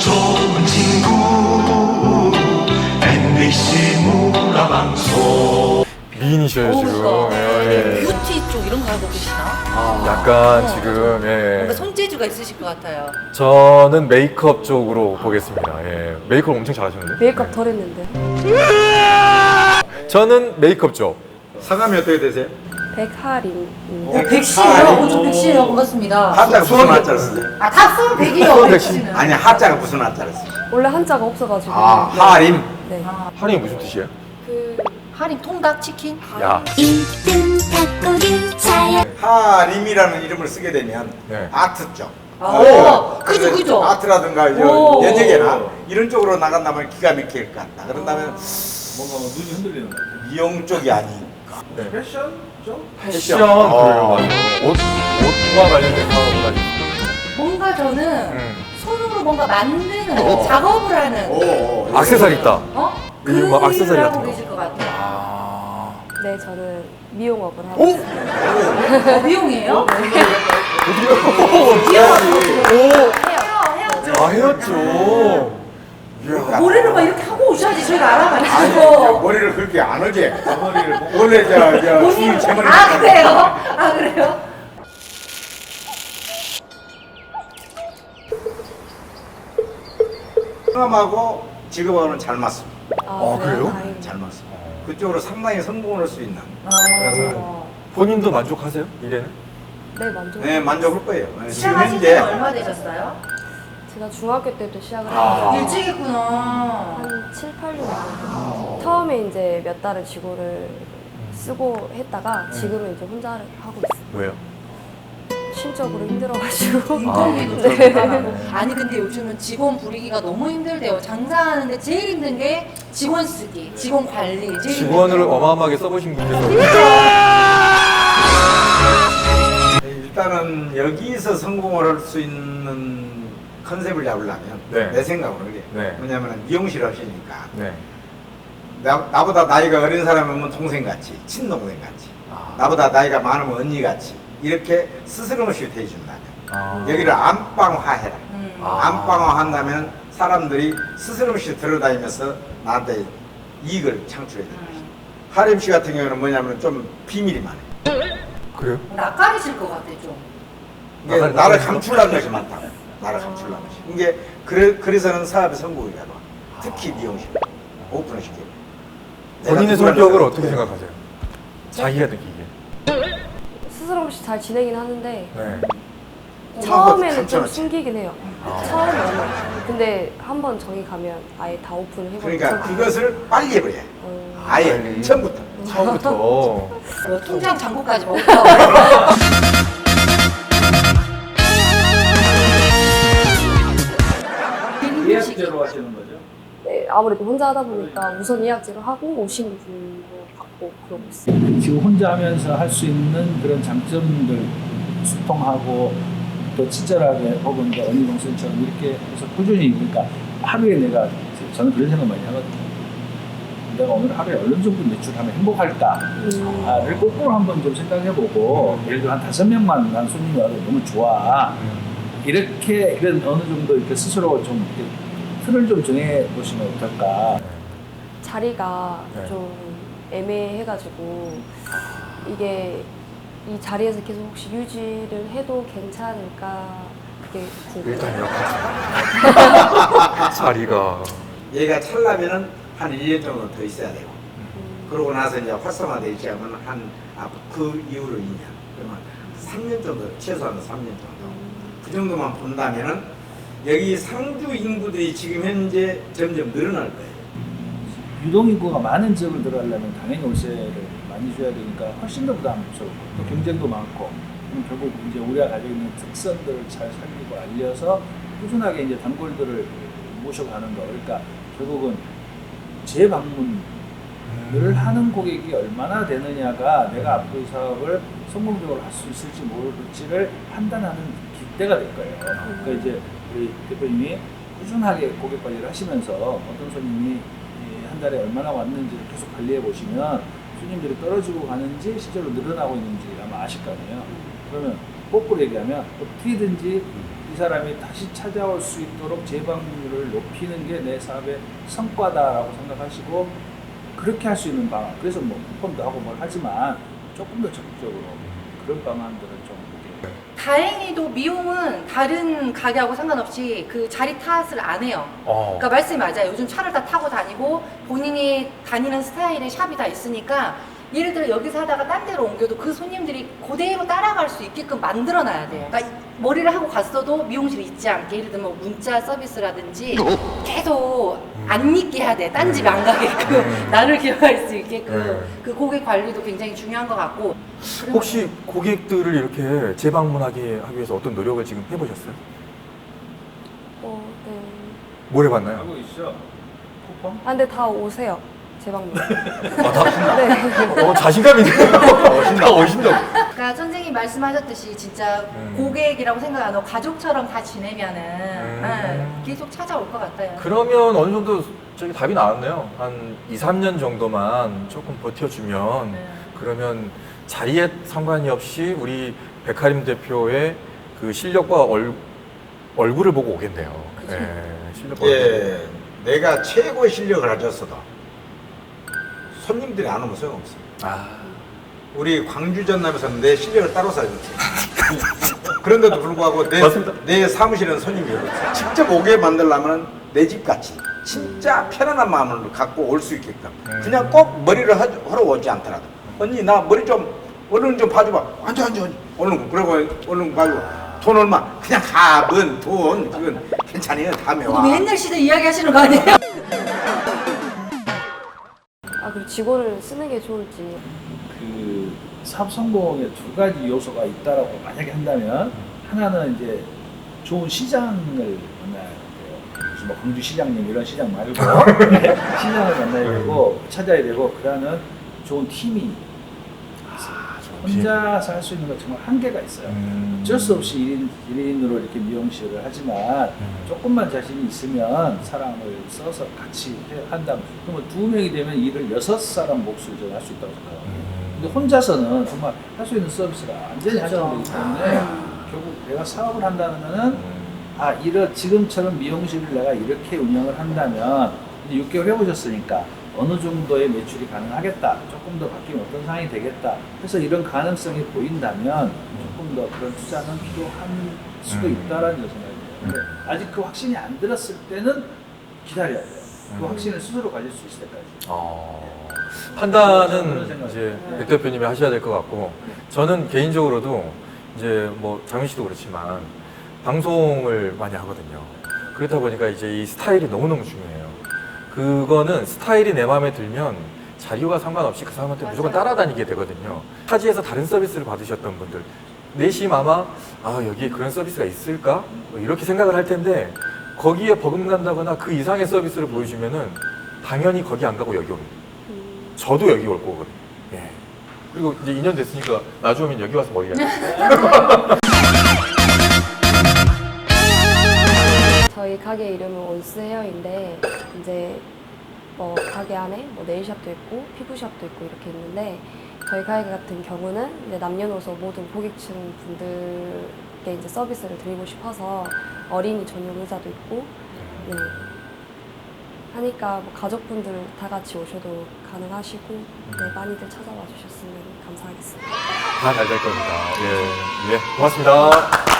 좋은 친구 MBC 문화방송 미인이셔요 지금. 예, 예. 뷰티 쪽 이런 거 알고 계시나? 약간 어. 지금 예. 뭔가 손재주가 있으실 것 같아요. 저는 메이크업 쪽으로 보겠습니다. 예. 메이크업 엄청 잘하시는데. 메이크업 덜 했는데. 저는 메이크업 쪽. 성함이 어떻게 되세요? 백하림. 어, 저 백씨예요. 반갑습니다. 한자가 무슨 한자를 쓰세요? 아, 다 수은 백이요, 백씨는. 아니 한자가 무슨 한자를 쓰세요? 원래 한자가 없어가지고. 아 네. 하림 네. 할인이 무슨 뜻이에요? 그 할인 통닭 치킨? 야. 이쁜 닭고기 자연 하림이라는 이름을 쓰게 되면 네. 아트 쪽 아, 그죠, 그래서 그죠. 아트라든가 이제 오. 연예계나 이런 쪽으로 나간다면 기가 막힐 것 같다 그런다면 뭔가 눈이 흔들리는 것 같아요. 미용 쪽이 아닌 네. 패션 쪽? 패션. 어. 그래요, 맞아요. 옷, 옷과 관련된 사업을 하죠. 뭔가 저는 음. 손으로 뭔가 만드는 어. 작업을 하는 오, 액세서리 있다. 어? 그 이거 뭐 액세서리 일을 같은 하고 거. 계실 것 같아요. 아. 네, 저는 미용업을 하고 오? 있어요. 어, 미용이에요? 아, 헤어 쪽. 머리를 막 이렇게 하고 오셔야지 저희가 저 알아가지고. 머리를 그렇게 안 하지 원래 저저 주인 제 머리 아, 그래요? 아, 그래요? 성함하고 직업하고는 잘 맞습니다 아, 그래요? 다행이네요. 잘 맞습니다 그쪽으로 상당히 성공할 수 있는 어. 본인도 만족하세요? 일에는? 네, 만족. 네 만족할 거예요 네, 지금 시작하신 현재 지는 얼마 되셨어요? 제가 중학교 때부터 시작을 아. 해서 일찍 했구나. 한 7, 8년 정도. 처음에 이제 몇 달을 직원을 쓰고 했다가 지금은 이제 혼자 하고 있어요. 왜요? 심적으로 힘들어가지고. 인건비도 네. 들어가고. 아니 근데 요즘은 직원 부리기가 너무 힘들대요. 장사하는데 제일 힘든 게 직원 쓰기, 직원 관리. 제일 직원을 힘들대요. 어마어마하게 써보신 분께서 일단은 여기서 성공을 할 수 있는 컨셉을 잡으려면 네. 내 생각으로 그래. 네. 왜냐하면 미용실 하시니까 네. 나, 나보다 나이가 어린 사람이면 동생같이 친동생같이 아. 나보다 나이가 많으면 언니같이 이렇게 스스럼없이 대해준다면 아. 여기를 안방화해라 음. 아. 안방화한다면 사람들이 스스럼없이 들어다니면서 나한테 이익을 창출해야 된다 음. 하림 씨 같은 경우는 뭐냐면 좀 비밀이 많아요 그래요? 낯가리실 것 같아 좀. 이게 나를- 감추려는 것이 많다. 나를 감추려는 것이. 이게 그래 그래서는 사업의 성공이 가도 특히 미용실 오픈을 시키고. 본인의 성격을 어떻게 생각하세요? 자기가 느끼기에. 스스럼 없이 잘 지내긴 하는데 네. 처음에는 좀 감춰놨지. 숨기긴 해요. 아. 처음에는. 근데 한 번 정이 가면 아예 다 오픈을 해버리고. 그러니까 그것을 빨리 해버려. 어, 아예 빨리. 처음부터. 처음부터. 뭐 통장 잔고까지 먹고. 예약제로 하시는 거죠? 네, 아무래도 혼자 하다 보니까 우선 예약제로 하고 오시는 분도 받고 그러고 있어요. 지금 혼자 하면서 할 수 있는 그런 장점들 소통하고 또 친절하게 혹은 또 언니 동생처럼 이렇게 해서 꾸준히 그러니까 하루에 내가 저는 그런 생각 많이 하거든요. 내가 오늘 하루에 어느 정도 매출하면 행복할까를 음, 거꾸로 한번 좀 생각해보고 예를 들어 한 다섯 명만 난 손님이 와도 너무 좋아. 이렇게 이런 어느 정도 이렇게 스스로 좀 이렇게 틀을 좀 정해 보시면 어떨까. 자리가 네. 좀 애매해가지고 이게 이 자리에서 계속 혹시 유지를 해도 괜찮을까 그게 궁금해요. 일단 이렇게. 자리가. 얘가 찰라면은 한 1년 정도 더 있어야 되고. 음, 그러고 나서 이제 활성화되어 있지 않으면 한, 아, 그 이후로 2년. 그러면 3년 정도, 최소한 3년 정도. 그 정도만 본다면은 여기 상주 인구들이 지금 현재 점점 늘어날 거예요. 유동 인구가 많은 지역을 들어가려면 당연히 월세를 많이 줘야 되니까 훨씬 더 부담스럽고 또 경쟁도 많고. 그럼 결국 이제 우리가 가지고 있는 특성들을 잘 살리고 알려서 꾸준하게 이제 단골들을 모셔가는 거. 그러니까 결국은 재방문을 하는 고객이 얼마나 되느냐가 내가 앞으로 이 사업을 성공적으로 할 수 있을지 모를지를 판단하는 기대가 될 거예요. 그러니까 이제 우리 대표님이 꾸준하게 고객 관리를 하시면서 어떤 손님이 이한 달에 얼마나 왔는지를 계속 관리해 보시면 손님들이 떨어지고 가는지 실제로 늘어나고 있는지 아마 아실 거 아니에요. 그러면 거꾸로 얘기하면 어떻게든지 이 사람이 다시 찾아올 수 있도록 재방문율을 높이는 게 내 사업의 성과다라고 생각하시고 그렇게 할 수 있는 방안. 그래서 뭐 쿠폰도 하고 뭘 하지만 조금 더 적극적으로 그런 방안들을 다행히도 미용은 다른 가게하고 상관없이 그 자리 탓을 안 해요. 어. 그러니까 말씀이 맞아요. 요즘 차를 다 타고 다니고 본인이 다니는 스타일의 샵이 다 있으니까 예를 들어 여기서 하다가 딴 데로 옮겨도 그 손님들이 그대로 따라갈 수 있게끔 만들어 놔야 돼요. 그러니까 이- 머리를 하고 갔어도 미용실에 있지 않게 예를 들면 뭐 문자 서비스라든지 계속 안 잊게 해야 돼. 딴 집 안 가게끔 나를 기억할 수 있게끔 네. 그 고객 관리도 굉장히 중요한 것 같고 혹시 고객들을 이렇게 재방문하게 하기 위해서 어떤 노력을 지금 해보셨어요? 어, 네. 뭘 해봤나요? 하고 있죠. 쿠폰? 아, 근데 다 오세요. 재방문. 아, 다, 네. 어, 자신감 있네요. 다 오신다고. 그러니까 선생님 말씀하셨듯이 진짜 음. 고객이라고 생각 안 하고 가족처럼 다 지내면은 음. 네, 계속 찾아올 것 같아요. 그러면 어느 정도 저기 답이 나왔네요. 한 2, 3년 정도만 조금 버텨주면 네. 그러면 자리에 상관이 없이 우리 백하림 대표의 그 실력과 얼, 얼굴을 보고 오겠네요. 그죠. 예, 실력과 얼굴. 예, 내가 최고의 실력을 가졌어도 손님들이 안 오면 소용없어. 아, 우리 광주 전남에서는 내 실력을 따로 살렸지. 그런데도 불구하고 내, 맞습니다. 내 사무실은 손님이 없어. 직접 오게 만들려면 내 집 같이 진짜 편안한 마음을 갖고 올 수 있게끔 음. 그냥 꼭 머리를 하, 하러 오지 않더라도 언니 나 머리 좀 얼른 좀 봐줘봐 앉아 앉아 앉아 얼른 그러고 얼른 봐줘 돈 얼마 그냥 다뭔돈 그건 괜찮아요 다음에 와 너무 옛날 시대 이야기 하시는 거 아니에요? 아, 그리고 직원을 쓰는 게 좋을지. 그 사업 성공에 두 가지 요소가 있다라고 만약에 한다면 하나는 이제 좋은 시장을 만나야 돼요. 무슨 뭐 광주 시장님 이런 시장 말고 시장을 만나야 되고 찾아야 되고 그다음은 좋은 팀이 혼자서 할 수 있는 건 정말 한계가 있어요. 음. 어쩔 수 없이 1인, 1인으로 이렇게 미용실을 하지만 음. 조금만 자신이 있으면 사람을 써서 같이 해- 한다면 그러면 두 명이 되면 일을 여섯 사람 몫을 저는 할수 있다고 생각합니다. 음. 근데 혼자서는 정말 할 수 있는 서비스가 완전히 그렇죠. 한정되기 때문에 결국 내가 사업을 한다면은 음. 아 이런 지금처럼 미용실을 내가 이렇게 운영을 한다면 이제 6개월 해보셨으니까 어느 정도의 매출이 가능하겠다. 조금 더 바뀌면 어떤 상황이 되겠다. 그래서 이런 가능성이 보인다면 조금 더 그런 투자는 필요한 수도 음. 있다라는 생각이 들어요. 근데 아직 그 확신이 안 들었을 때는 기다려야 돼요. 그 음. 확신을 스스로 가질 수 있을 때까지. 어, 판단은 이제 네. 백 대표님이 하셔야 될 것 같고 저는 개인적으로도 이제 뭐 장윤 씨도 그렇지만 방송을 많이 하거든요. 그렇다 보니까 이제 이 스타일이 너무너무 중요해요. 그거는 스타일이 내 마음에 들면 자리와 상관없이 그 사람한테 무조건 따라다니게 되거든요. 타지에서 다른 서비스를 받으셨던 분들 내심 아마 아 여기에 그런 서비스가 있을까 뭐 이렇게 생각을 할 텐데 거기에 버금간다거나 그 이상의 서비스를 보여주면은 당연히 거기 안 가고 여기 옵니다. 음, 저도 여기 올 거거든요. 예. 그리고 이제 2년 됐으니까 나중에 오면 여기 와서 머리 할 가게 이름은 온스 헤어인데 이제 뭐 가게 안에 뭐 네일샵도 있고 피부샵도 있고 이렇게 있는데 저희 가게 같은 경우는 이제 남녀노소 모든 고객층 분들께 이제 서비스를 드리고 싶어서 어린이 전용 의자도 있고 네. 하니까 뭐 가족분들 다 같이 오셔도 가능하시고 네, 많이들 찾아와 주셨으면 감사하겠습니다. 다 잘 될 겁니다. 예. 예. 고맙습니다.